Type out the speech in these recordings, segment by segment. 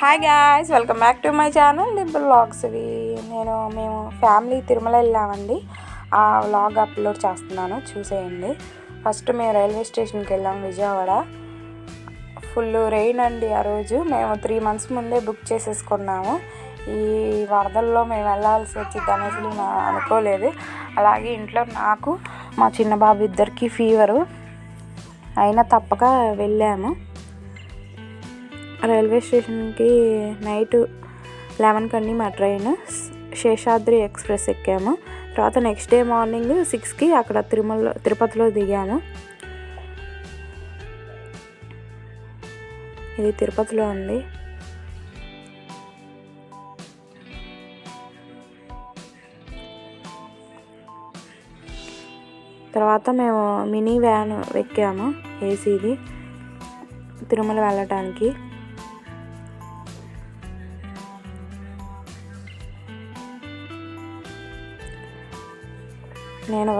Hi guys welcome back to my channel లిబుల్ vlogs ఇవి నేను మేము ఫ్యామిలీ తిరుమల వెళ్ళామండి. ఆ వ్లాగ్ అప్లోడ్ చేస్తున్నాను చూసేయండి. ఫస్ట్ మేము రైల్వే స్టేషన్కి వెళ్ళాం విజయవాడ. ఫుల్ రెయిన్ అండి ఆ రోజు. మేము త్రీ మంత్స్ ముందే బుక్ చేసేసుకున్నాము. ఈ వరదల్లో మేము వెళ్ళాల్సి వచ్చింది అనేసి అనుకోలేదు. అలాగే ఇంట్లో నాకు మా చిన్న బాబు ఇద్దరికి ఫీవరు అయినా తప్పక వెళ్ళాము. రైల్వే స్టేషన్కి నైట్ లెవెన్కి అండి మా ట్రైన్ శేషాద్రి ఎక్స్ప్రెస్ ఎక్కాము. తర్వాత నెక్స్ట్ డే మార్నింగ్ సిక్స్కి అక్కడ తిరుమల తిరుపతిలో దిగాము. ఇది తిరుపతిలో ఉంది. తర్వాత మేము మినీ వ్యాన్ ఎక్కాము ఏసీది తిరుమల వెళ్ళటానికి. నేను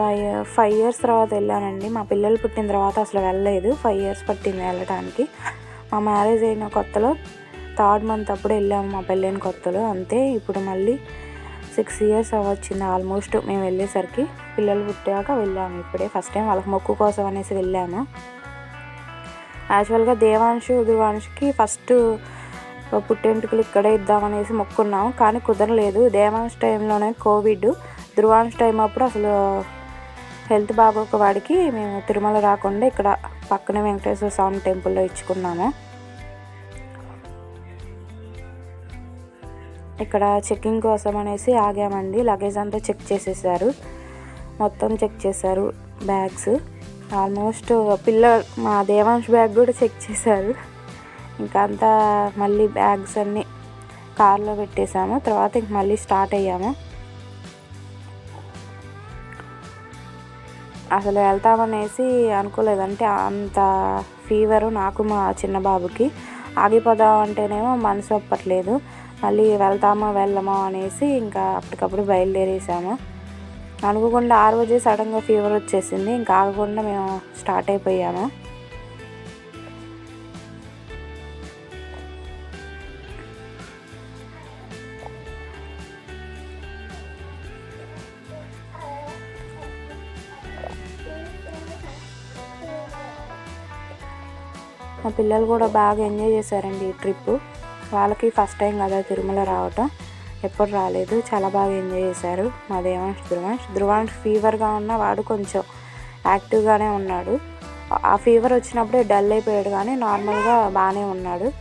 ఫైవ్ ఇయర్స్ తర్వాత వెళ్ళానండి. మా పిల్లలు పుట్టిన తర్వాత అసలు వెళ్ళలేదు. ఫైవ్ ఇయర్స్ పట్టింది వెళ్ళటానికి. మా మ్యారేజ్ అయిన కొత్తలో థర్డ్ మంత్ అప్పుడు వెళ్ళాము మా పెళ్ళైన కొత్తలో. అంతే ఇప్పుడు మళ్ళీ సిక్స్ ఇయర్స్ అవ్వచ్చింది ఆల్మోస్ట్ మేము వెళ్ళేసరికి పిల్లలు పుట్టాక వెళ్ళాము ఇప్పుడే. ఫస్ట్ టైం వాళ్ళకి మొక్కు కోసం అనేసి వెళ్ళాము. యాక్చువల్గా దేవాంశు ధృవాంశుకి ఫస్ట్ పుట్టెంటుకలు ఇక్కడే ఇద్దామనేసి మొక్కున్నాము. కానీ కుదరలేదు. దేవాంశ్ టైంలోనే కోవిడ్ ధృవాంశ్ టైం అప్పుడు అసలు హెల్త్ బాగోక వాడికి మేము తిరుమల రాకుండా ఇక్కడ పక్కనే వెంకటేశ్వర స్వామి టెంపుల్లో ఇచ్చుకున్నాము. ఇక్కడ చెక్కింగ్ కోసం అనేసి ఆగామండి. లగేజ్ అంతా చెక్ చేసేసారు. మొత్తం చెక్ చేశారు బ్యాగ్స్ ఆల్మోస్ట్ పిల్ల మా దేవాంశ్ బ్యాగ్ కూడా చెక్ చేశారు. ఇంకా అంతా మళ్ళీ బ్యాగ్స్ అన్నీ కార్లో పెట్టేశాము తర్వాత ఇంక మళ్ళీ స్టార్ట్ అయ్యాము. అసలు వెళ్తామనేసి అనుకోలేదంటే అంత ఫీవరు నాకు మా చిన్న బాబుకి. ఆగిపోదాం అంటేనేమో మనసు ఒప్పట్లేదు. మళ్ళీ వెళ్తామో వెళ్ళమో అనేసి ఇంకా అప్పటికప్పుడు బయలుదేరేసాము. అనుకోకుండా ఆ రోజే సడన్గా ఫీవర్ వచ్చేసింది. ఇంకా ఆగకుండా మేము స్టార్ట్ అయిపోయాము. మా పిల్లలు కూడా బాగా ఎంజాయ్ చేశారండి ఈ ట్రిప్ వాళ్ళకి ఫస్ట్ టైం కదా తిరుమల రావటం. ఎప్పుడు రాలేదు. చాలా బాగా ఎంజాయ్ చేశారు. మా దేవాంశ్ ధృవాంశ్ ధృవాంశ్ ఫీవర్గా ఉన్న వాడు కొంచెం యాక్టివ్గానే ఉన్నాడు. ఆ ఫీవర్ వచ్చినప్పుడే డల్ అయిపోయాడు కానీ నార్మల్గా బాగానే ఉన్నాడు.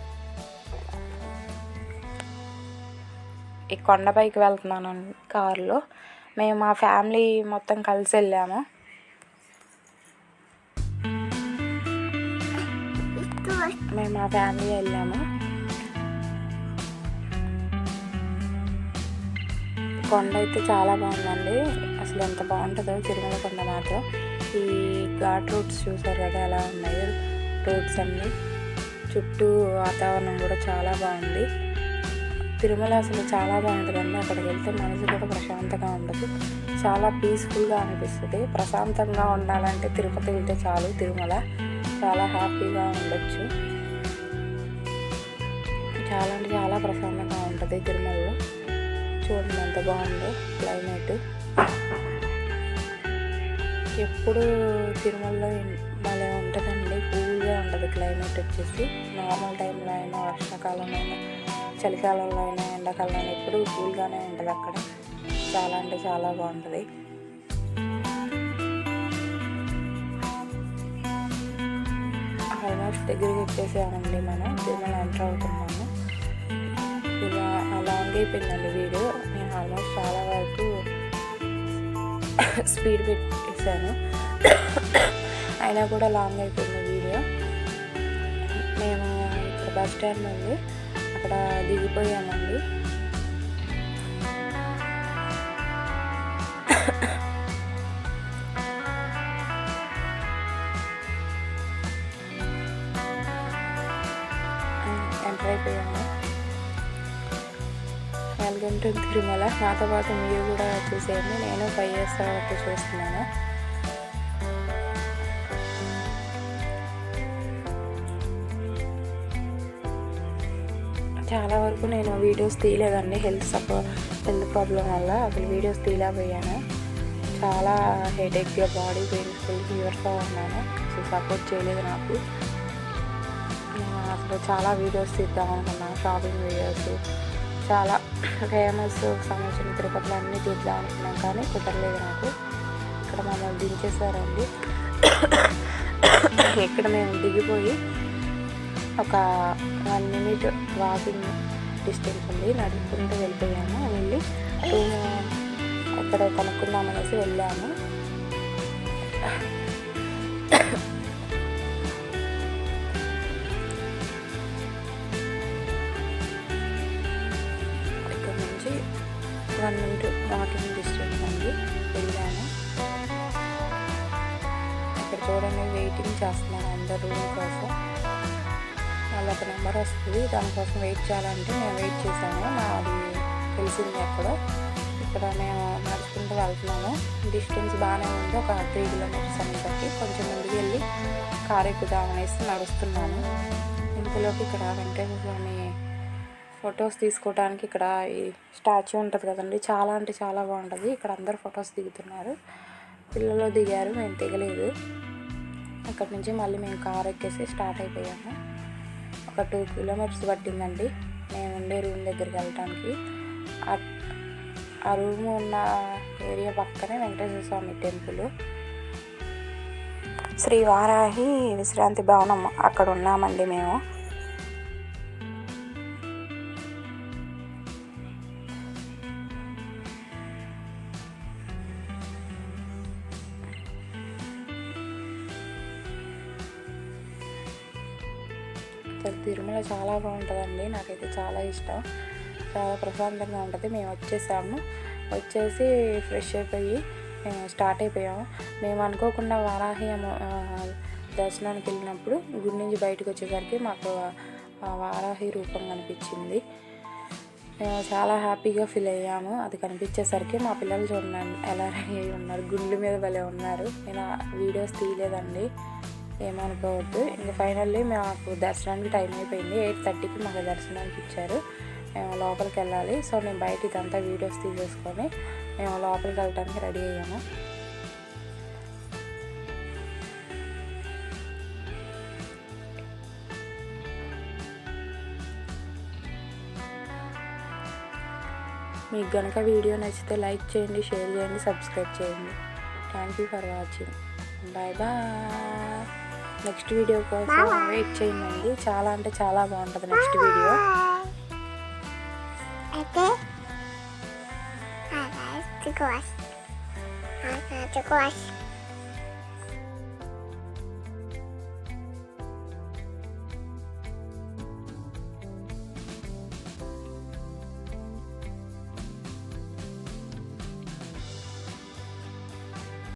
ఈ కొండపైకి వెళ్తున్నాను కారులో. మేము మా ఫ్యామిలీ మొత్తం కలిసి వెళ్ళాము. మేము మా ఫ్యామిలీ వెళ్ళాము. కొండ అయితే చాలా బాగుందండి. అసలు ఎంత బాగుంటుందో తిరుమల కొండ మాత్రం. ఈ ఘాట్ రూట్స్ చూసారు కదా ఎలా ఉన్నాయి రోడ్స్ అన్నీ. చుట్టూ వాతావరణం కూడా చాలా బాగుంది. తిరుమల అసలు చాలా బాగుంటుందండి. అక్కడికి వెళ్తే మనసు కూడా ప్రశాంతంగా ఉండదు. చాలా పీస్ఫుల్గా అనిపిస్తుంది. ప్రశాంతంగా ఉండాలంటే తిరుపతి వెళ్తే చాలు తిరుమల. చాలా హ్యాపీగా ఉండొచ్చు. చాలా అంటే చాలా ప్రశాంతంగా ఉంటుంది తిరుమలలో. చూడండి ఎంత బాగుందో క్లైమేట్. ఎప్పుడు తిరుమలలో భలే ఉంటుందండి. కూల్గా ఉంటుంది క్లైమేట్ వచ్చేసి. నార్మల్ టైంలో అయినా వర్షాకాలంలో అయినా చలికాలంలో అయినా ఎండాకాలంలో అయినా ఎప్పుడు కూల్గానే ఉంటుంది అక్కడ చాలా అంటే చాలా బాగుంటుంది. ఆల్మోస్ట్ దగ్గరికి వచ్చేసామండి మనం. తిరుమల ఎంటర్ అవుతున్నాము. ఇలా లాంగ్ అయిపోయిందండి వీడియో నేను ఆల్మోస్ట్ చాలా వరకు స్పీడ్ పెట్టేసాను అయినా కూడా లాంగ్ అయిపోయింది వీడియో. మేము ఇక్కడ బస్ స్టాండ్ ఉంది. అక్కడ దిగిపోయామండి. ఎంటర్ అయిపోయాము వెల్కమ్ తిరుమల. నాతో పాటు మీరు కూడా వచ్చేసేయండి. నేను ఫైవ్ ఇయర్స్ తర్వాత చూస్తున్నాను. చాలా వరకు నేను వీడియోస్ తీయలేదండి. హెల్త్ సపో హెల్త్ ప్రాబ్లం వల్ల అసలు వీడియోస్ తీయలేకపోయాను. చాలా హెడేక్గా బాడీ పెయిన్ఫుల్ ఫీవర్తో ఉన్నాను. సో సపోర్ట్ చేయలేదు నాకు. అసలు చాలా వీడియోస్ తీద్దాం అనుకున్నాను షాపింగ్ వీడియోస్ చాలా ఫేమస్ సంబంధించిన తిరుపతిలో అన్నీ తీద్దాం అనుకున్నాం కానీ కుదరలేదు నాకు. ఇక్కడ మమ్మల్ని దించేశారండి. ఇక్కడ మేము దిగిపోయి ఒక వన్ మినిట్ వాకింగ్ డిస్టెన్స్ ఉంది. నడుచుకుంటూ వెళ్ళిపోయాము. వెళ్ళి ఎక్కడ కొనుక్కుందామనేసి వెళ్ళాము. గవర్నమెంట్ వాకింగ్ డిస్టెన్స్ ఉంది వెళ్ళాము ఇక్కడ చూడండి వెయిటింగ్ చేస్తున్నాను అందరు రూమ్ కోసం వాళ్ళకి నెంబర్ వస్తుంది. దానికోసం వెయిట్ చేయాలంటే మేము వెయిట్ చేసాము మాది తెలిసింది అక్కడ ఇక్కడ మేము నడుచుకుంటూ వెళ్తున్నాము. డిస్టెన్స్ బాగానే ఉంది. ఒక త్రీ కిలోమీటర్స్ అనేసరికి కొంచెం ముందుకు వెళ్ళి కారు ఎక్కుదామనేసి నడుస్తున్నాను. ఇంతలోకి ఇక్కడ వెంకటేశ్వర స్వామి ఫొటోస్ తీసుకోవడానికి ఇక్కడ ఈ స్టాచ్యూ ఉంటుంది కదండి. చాలా అంటే చాలా బాగుంటుంది. ఇక్కడ అందరు ఫొటోస్ దిగుతున్నారు. పిల్లలు దిగారు మేము దిగలేదు. అక్కడి నుంచి మళ్ళీ మేము కార్ ఎక్కేసి స్టార్ట్ అయిపోయాము. ఒక టూ కిలోమీటర్స్ పట్టిందండి. మేము ఉండే రూమ్ దగ్గరికి వెళ్ళటానికి. ఆ- రూమ్ ఉన్న ఏరియా పక్కనే వెంకటేశ్వర స్వామి టెంపుల్. శ్రీ వారాహి విశ్రాంతి భవనం అక్కడ ఉన్నామండి మేము. అసలు తిరుమల చాలా బాగుంటుందండి. నాకైతే చాలా ఇష్టం. చాలా ప్రశాంతంగా ఉంటుంది. మేము వచ్చేసాము. వచ్చేసి ఫ్రెష్ అయిపోయి మేము స్టార్ట్ అయిపోయాము. మేము అనుకోకుండా వారాహి దర్శనానికి వెళ్ళినప్పుడు గుడి నుంచి బయటకు వచ్చేసరికి మాకు వారాహి రూపం కనిపించింది. మేము చాలా హ్యాపీగా ఫీల్ అయ్యాము. అది కనిపించేసరికి మా పిల్లలు చూడండి ఎలా రెడీ ఉన్నారు. గుండె మీద భలే ఉన్నారు. నేను వీడియోస్ తీయలేదండి. ఏమనుకోవద్దు. ఇంకా ఫైనల్లీ మాకు దర్శనానికి టైం అయిపోయింది. ఎయిట్ థర్టీకి మాకు దర్శనానికి ఇచ్చారు. మేము లోపలికి వెళ్ళాలి. సో నేను బయట ఇదంతా వీడియోస్ తీసేసుకొని మేము లోపలికి వెళ్ళడానికి రెడీ అయ్యాము. మీకు కనుక వీడియో నచ్చితే లైక్ చేయండి షేర్ చేయండి సబ్స్క్రైబ్ చేయండి. Thank you for watching bye bye next video కోసం వెయిట్ చేయండి. చాలా అంటే చాలా బాగుంటుంది నెక్స్ట్ వీడియో. అయితే